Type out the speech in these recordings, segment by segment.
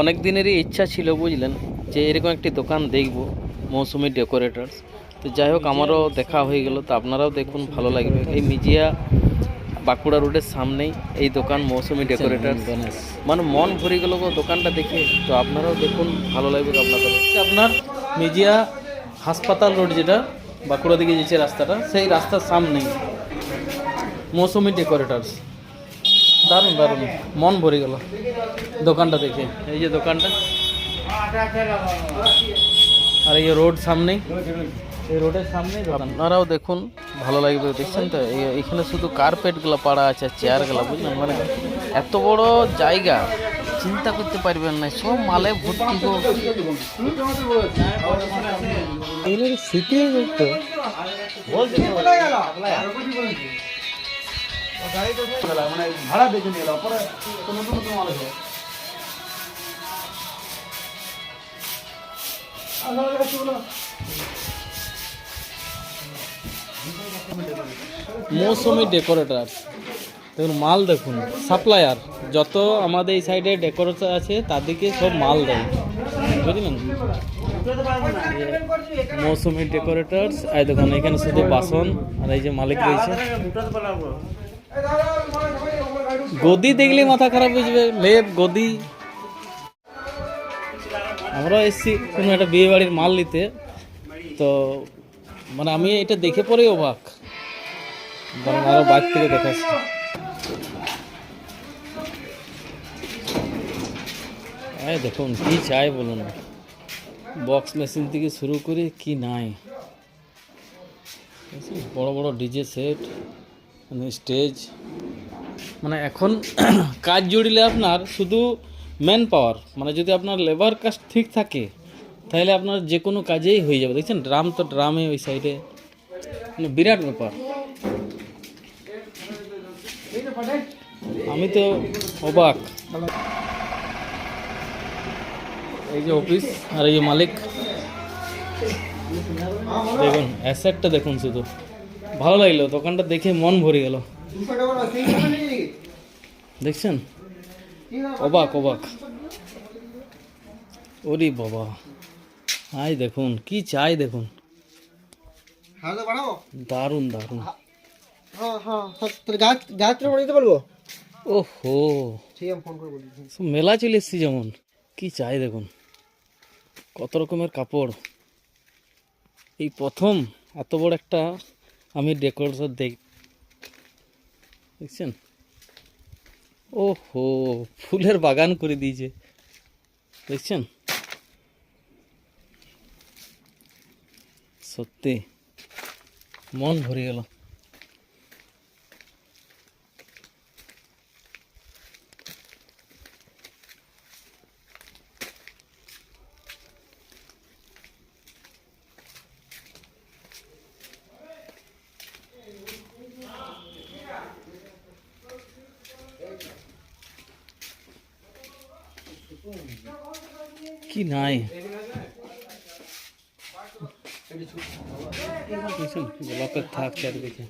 অনেক দিনেরই ইচ্ছা ছিল বুঝলেন? যে এরকম একটি দোকান দেখব মৌসুমি ডেকোরেটরস তো যাই হোক আমারও দেখা হয়ে গেল তো আপনারাও দেখুন ভালো লাগবে। এই মিজিয়া বাঁকুড়া রোডের সামনেই এই দোকান মৌসুমি ডেকোরেটরস মানে মন ভরে গেল গো দোকানটা দেখে তো আপনারাও দেখুন ভালো লাগবে আপনাদের। আপনার মিজিয়া হাসপাতাল রোড যেটা বাঁকুড়া দিকে যেছে রাস্তাটা সেই রাস্তার সামনেই মৌসুমি ডেকোরেটরস দারুণ দারুণ। মন ভরে গেল। দোকানটা দেখে। এই যে দোকানটা। আর এই রোড সামনেই। এই রোডের সামনে আপনারাও দেখুন ভালো লাগবে দেখছেন তো? এখানে শুধু কার্পেটগুলো পাড়া আছে চেয়ারগুলো বুঝলেন? মানে এত বড় জায়গা চিন্তা করতে পারবেন না। সব মালে ভর্তি গো। ভাড়া দেখে নিয়ে এলো পরে তো নতুন নতুন মাল আছে। মৌসুমি ডেকোরেটর। দেখুন মাল দেখুন সাপ্লায়ার। যত আমাদের এই সাইডে ডেকোরেটর আছে তাদেরকে সব মাল দেয় বুঝলেন মৌসুমি ডেকোরেটরস এই দেখুন এখানে শুধু বাসন আর এই যে মালিক রয়েছে। গদি দেখলে মাথা খারাপ হয়ে যাবে, লেপ, গদি। আমরা এসছি কোনো একটা বিয়ে বাড়ির মাল নিতে। তো মানে আমি এটা দেখে পরেই অবাক। আরও বাইক থেকে দেখাচ্ছি। এই দেখুন, কি চাই বলুন। বক্স মেশিন থেকে শুরু করে কি নাই? বড় বড় ডিজে সেট। মানে স্টেজ মানে এখন কাজ জুড়িলে আপনার শুধু ম্যান পাওয়ার মানে যদি আপনার লেবার কাজ ঠিক থাকে তাহলে আপনার যে কোনো কাজেই হয়ে যাবে। দেখছেন ড্রাম তো ড্রামে ওই সাইডে মানে বিরাট ব্যাপার। আমি তো অবাক। এই যে অফিস আর এই যে মালিক। দেখুন অ্যাসেটটা দেখুন শুধু। ভালো লাগল, দোকানটা দেখে মন ভরে গেল। দেখছেন? অবাক অবাক। ওরে বাবা। আই দেখুন, কি চাই দেখুন। বলি সব মেলা চলে এসছি যেমন। কি চাই দেখুন। কত রকমের কাপড়। এই প্রথম, এত বড় একটা আমি ডেকোরেশন দেখ, দেখছেন? ও হো ফুলের বাগান করে দিয়েছে। দেখছেন? সত্যি, মন ভরে গেল। কি নাই? গোলাপের থাক চারিদিকে।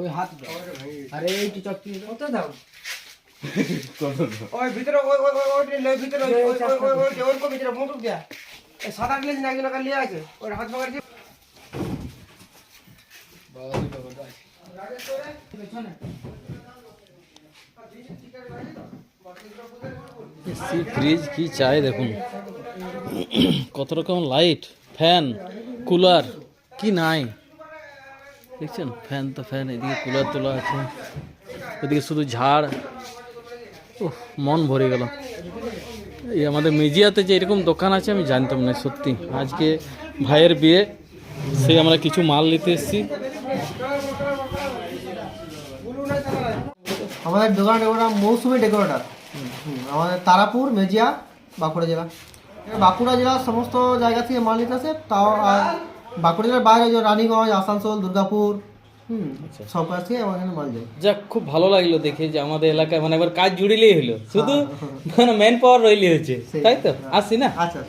ওই হাত আরে এই তো চক্কি কত দাও? ওই ভিতরে ওই ওই ওই ওই ভিতরে ওই ওই ওই ওই ওর ভিতরে মোটর দিয়া। এই সাত না গেল কাল লিয়ে আছে ওর হাত পকড় দিয়ে। সি ফ্রিজ, কি চাই দেখুন। কত রকম লাইট, ফ্যান, কুলার, কি নাই। দেখছেন, ফ্যান তো ফ্যান, এদিকে কুলার তোলা আছে, এদিকে শুধু ঝাড়। ওহ মন ভরে গেল। এই আমাদের মিজিয়াতে যে এরকম দোকান আছে, আমি জানতাম না, সত্যি। আজকে ভাইয়ের বিয়ে সে আমরা কিছু মাল নিতে এসেছি। আমাদের দোকান মৌসুমি ডেকোরেটর। আমাদের তারাপুর মেজিয়া বাঁকুড়া জেলা। বাঁকুড়া জেলার সমস্ত জায়গা থেকে মাল নিতে আসে তাও আর বাঁকুড়া জেলার বাইরে রানীগঞ্জ আসানসোল দুর্গাপুর হুম সব কাছ থেকে আমার এখানে মাল যায়। যাক খুব ভালো লাগল দেখে যে আমাদের এলাকায় মানে একবার কাজ জুড়িলেই হলো। শুধু মানে ম্যান পাওয়ার রইলে হয়েছে তাই তো? আসি না? আচ্ছা।